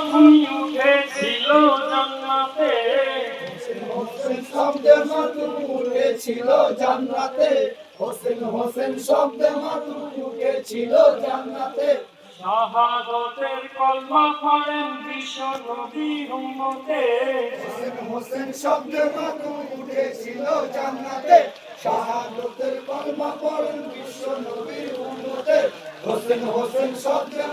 মাথুই উঠেছিল জান্নাতে। হোসেন শব্দে মাতু উঠেছিল জান্নাতে। হোসেন হোসেন শব্দে মাতু উঠেছিল জান্নাতে। শাহাদতের কলমা পড়েন বিশ্ব নবীর উম্মতে। হোসেন হোসেন শব্দে মাতু উঠেছিল জান্নাতে। শাহাদতের কলমা পড়েন বিশ্ব নবীর উম্মতে। হোসেন হোসেন শব্দে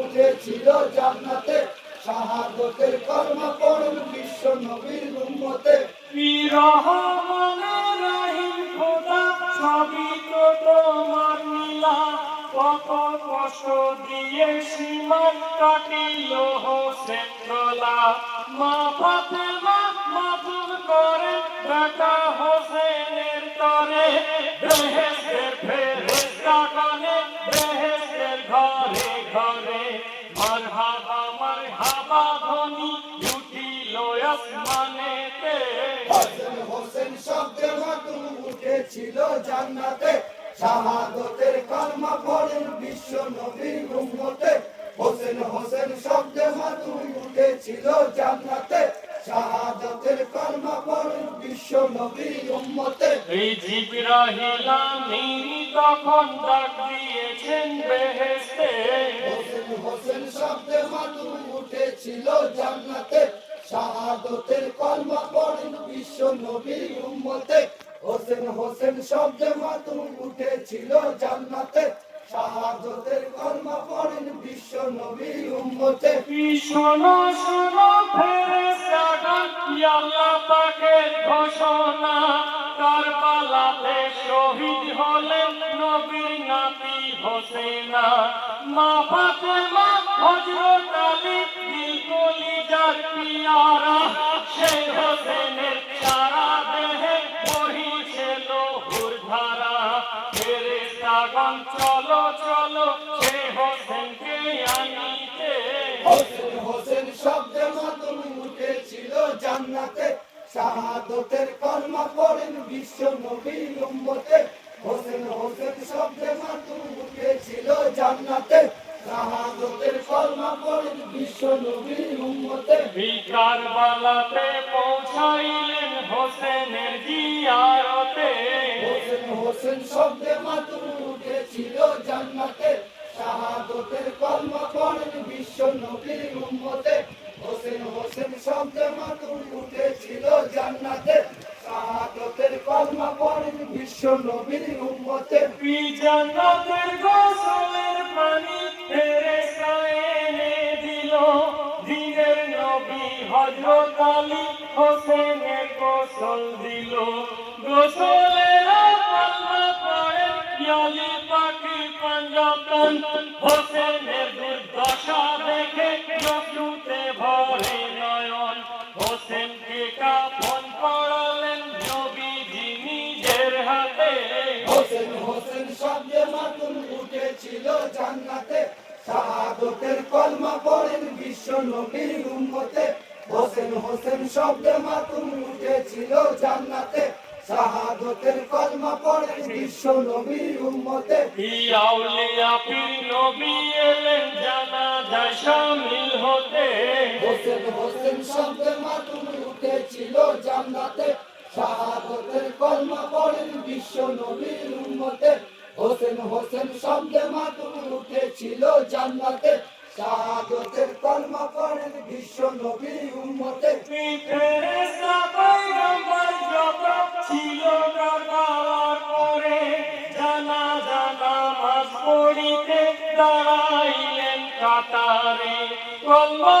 উঠেছিল জান্নাতে। শাহাদতের কর্ম করুন বিশ্ব নবীর উম্মতে। রহমানের রহিম খোদা, সবই তো তোমার নীলা। কত কষ্ট দিয়ে সীমান কাটিল হোসেন মা শব্দে উঠেছিল জান্নাতে। শাহাদতের কলমা পড়েন বিশ্ব নবীর উম্মতে। হোসেন হোসেন শব্দে মাতু উঠেছিল জান্নাতে। শাহাদতের কলমা পড়েন বিশ্ব নবীর উম্মতে। এই জিব্রাহিল আমিন তখন ডাক দিয়েছেন বেহেস্তে হোসেন হোসেন শব্দে মাতু উঠেছিল জান্নাতে। শাহাদতের কলমা বিশ্ব নবীর উম্মতে হোসেন হোসেন শব্দে উঠেছিল জান্নাতে। শাহাদতের কলমা পড়েন বিশ্ব নবীর উম্মতে। শোনো শোনো ঘোষণা কারবালাতে শহীদ হলেন নবীর হোসেনা। মা ফাতেমা, হযরত আলী দিল কলিজার সেই হোসেনের শাহাদতের কলমা পড়েন বিশ্ব নবীর উম্মতে। হোসেন হোসেন শব্দে মাতু উঠেছিল জান্নাতে। শাহাদতের কলমা পড়েন বিশ্ব নবীর উম্মতে। বিকার বালাতে পৌঁছাইলেন হোসেনের জিয়ারতে। হোসেন হোসেন শব্দে মাতু উঠেছিল জান্নাতে। শাহাদতের কলমা পড়েন বিশ্ব নবীর উম্মতে। হোসেন হোসেন শব্দে মাতু উঠেছিল জান্নাতে। শাহাদতের কলমা পড়েন বিশ্ব নবীর উম্মতে। জান্নাতের গোসলের পানি দিল। দিনের নবী হযরত আলী হোসেনের গোসল দিল। গোসলের পাল্লা পড়ে আলী পাখি পাঞ্জাতন হোসেনের জান্নাতে শাহাদতের কলমা পড়েন বিশ্ব নবীর উম্মতে। হোসেন হোসেন শব্দে মাতুন উঠেছিল জান্নাতে শাহাদতের কলমা পড়েন বিশ্ব নবীর উম্মতে। আউলিয়া পীর নবী এলেন জানা যায় শামিল হতে। হোসেন হোসেন শব্দে মাতুন উঠেছিল জান্নাতে শাহাদতের কলমা পড়েন বিশ্ব নবীর উম্মতে। হোসেন হোসেন শব্দে মাতুন উঠেছিল জান্নাতে শাহাদতের কলমা পড়েন বিশ্ব নবী উম্মতে। ছিল জানা জানা কাতারে। কলমা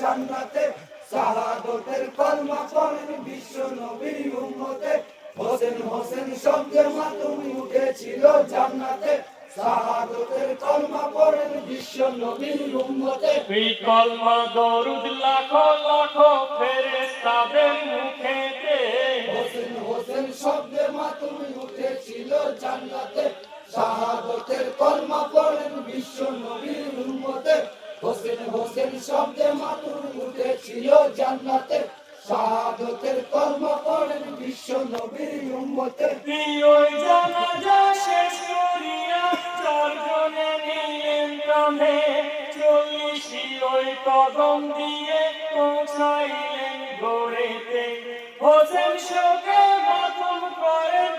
জান্নাতে শাহাদতের কলমা পড়েন বিশ্ব নবীর উম্মতে। হোসেন হোসেন শব্দের মাতুন উঠেছিল জান্নাতে শাহাদতের কলমা পড়েন বিশ্ব নবীর উম্মতে। এই কলমা দরুদ লাখো লাখো ফেরেশতাদের মুখেতে। হোসেন হোসেন শব্দে মাতুন উঠেছিল জান্নাতে শাহাদতের কলমা পড়েন বিশ্ব নবীর উম্মতে। উঠেছিল জান্নাতে শাহাদতের কলমা পড়েন বিশ্ব নবীর জানাজা শেষ করিয়া নিলেন ওই কদম দিয়ে পৌঁছাইলেন গড়েতে হোসেন শোকে করেন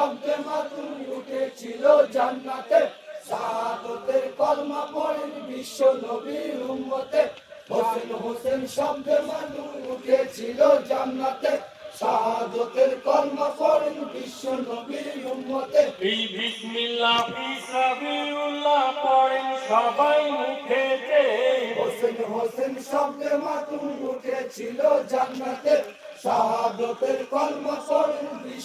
শব্দে মাতুর উঠেছিল জান্নাতে। শাহাদতের কলমা পড়েন বিশ্ব নবীর উম্মতে। হোসেন হোসেন শব্দে মাতুর উঠেছিল জান্নাতে। শাহাদতের কলমা পড়েন বিশ্ব নবীর উম্মতে। এই বিসমিল্লাহ ফিসাবিউল্লাহ পড়েন সবাই মুখেতে। হোসেন হোসেন শব্দে মাতুর উঠেছিল জান্নাতে। শাহাদতের কলমা পড়েন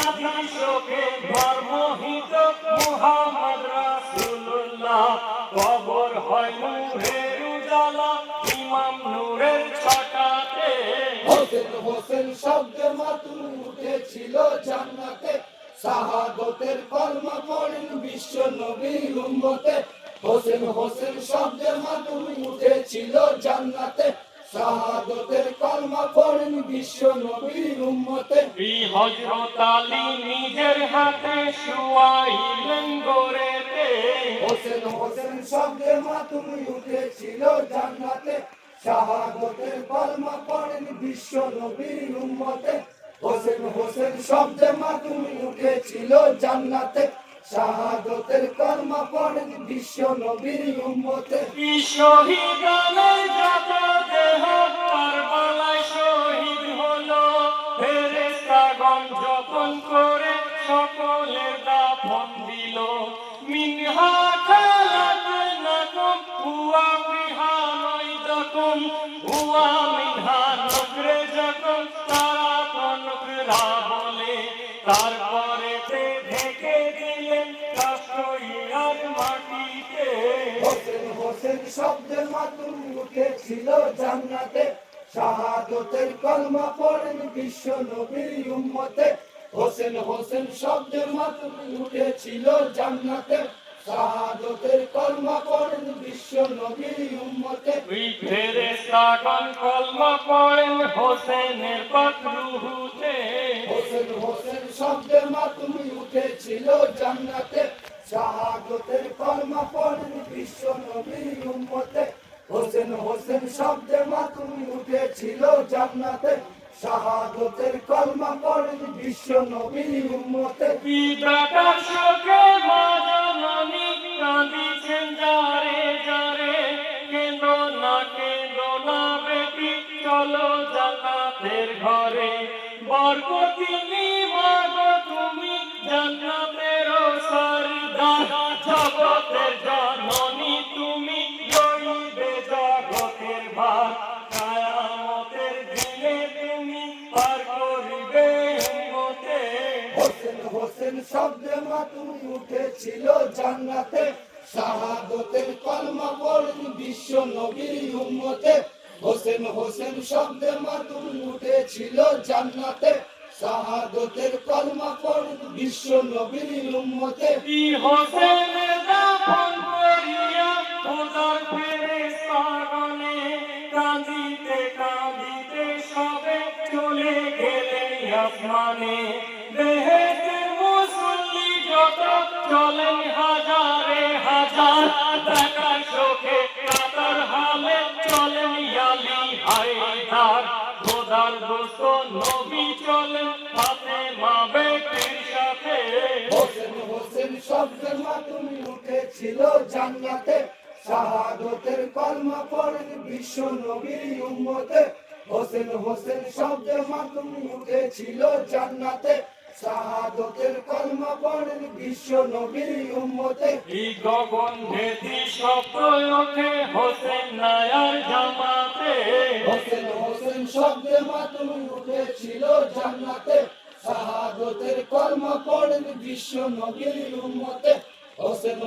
নবী শোকে ধর্মহিত মুহাম্মদ রাসূলুল্লাহ। কবর হয় নূরের উজালা, ইমাম নূরের ছটাতে। হোসেন হোসেন শব্দে মাতুর উঠেছিল জান্নাতে। শাহাদতের কলমা পড়েন বিশ্ব উম্মতে। হোসেন হোসেন শব্দে মাতুর উঠেছিল জান্নাতে। শাহাদতের কলমা পড়েন বিশ্ব নবীর উম্মতে। এই হজরত আলী নিজের হাতে শুয়াইলেন গোরেতে। হোসেন হোসেন শব্দে মাতুর উঠেছিল জান্নাতে। শাহাদতের কলমা পড়েন বিশ্ব নবীর উম্মতে। হোসেন হোসেন শব্দে মাতুর উঠেছিল জান্নাতে। শাহাদতের কলমা পড়েন বিশ্ব নবীর উম্মতে। এই শহীদানের তনকরা বলে তারপরে ঢেকে দিলেন মাটিতে। হোসেন হোসেন শব্দে মাতুর উঠেছিল জান্নাতে। শাহাদতের কলমা পড়েন বিশ্ব নবীর উম্মতে। হোসেন হোসেন শব্দে মাতুর উঠেছিল জান্নাতে। শাহাদতের কলমা পড়েন বিশ্ব নবীর উম্মতে। ওই ফেরেশতাগণ কলমা পড়েন হোসেনের পাকরুহুতে হোসেন হোসেন শব্দে মাতুর উঠেছিল জান্নাতে। শাহাদতের কলমা পড়েন বিশ্ব নবীর উম্মতে। হোসেন হোসেন শব্দে মাতুর উঠেছিল জান্নাতে। শাহাদতের কলমা পড়েন বিশ্ব নবীর উম্মতে। পিতাটার শোকে মা জননী কাঁদিছেন যারে যারে। কেঁদো না কেঁদো না বেটি চলো জান্নাতের ঘরে। বরকতিনি মাগো, তুমি জান্নাতের সরদার। জগতের জননী, তুমি লইবে জগতের ভার। কায়ামতের তুমি পার হোসেন হোসেন শব্দে মাতুর উঠেছিল জান্নাতে। শাহাদতের কলমা পড়েন বিশ্ব নবীর উম্মতে। হোসেন হোসেন শব্দে মাতুর উঠেছিল জান্নাতে। শাহাদতের কলমা পড়েন বিশ্ব নবীর উম্মতে। ই হোসেনের দাফন করিয়া খোদার ফেরেশতাগণে কাঁদিতে কাঁদিতে সবে চলে গেলে আসমানে। বেহেশতের মুসল্লি যত, চলেন হাজারে হাজার দেখার হায়দার খোদার দোস্ত নবী চলেন ফাতেমা বেটির সাথে। হোসেন হোসেন শব্দে শব্দের মাতুমি উঠেছিল জান্নাতে। শাহাদতের কলমা পড়েন বিশ্ব নবীর উম্মতে। হোসেন হোসেন শব্দের মাতুমি উঠেছিল জান্নাতে। শাহাদতের কলমা পড়েন বিশ্ব নবীর উম্মতে। এই গগন ভেদি শব্দ ওঠে হোসেন নায়ার জামাতে। হোসেন শব্দে মাধ্যমে উঠেছিল জান্নাতে। শাহাদতের কর্ম করেন বিশ্ব নবীর উম্মতে। হোসেন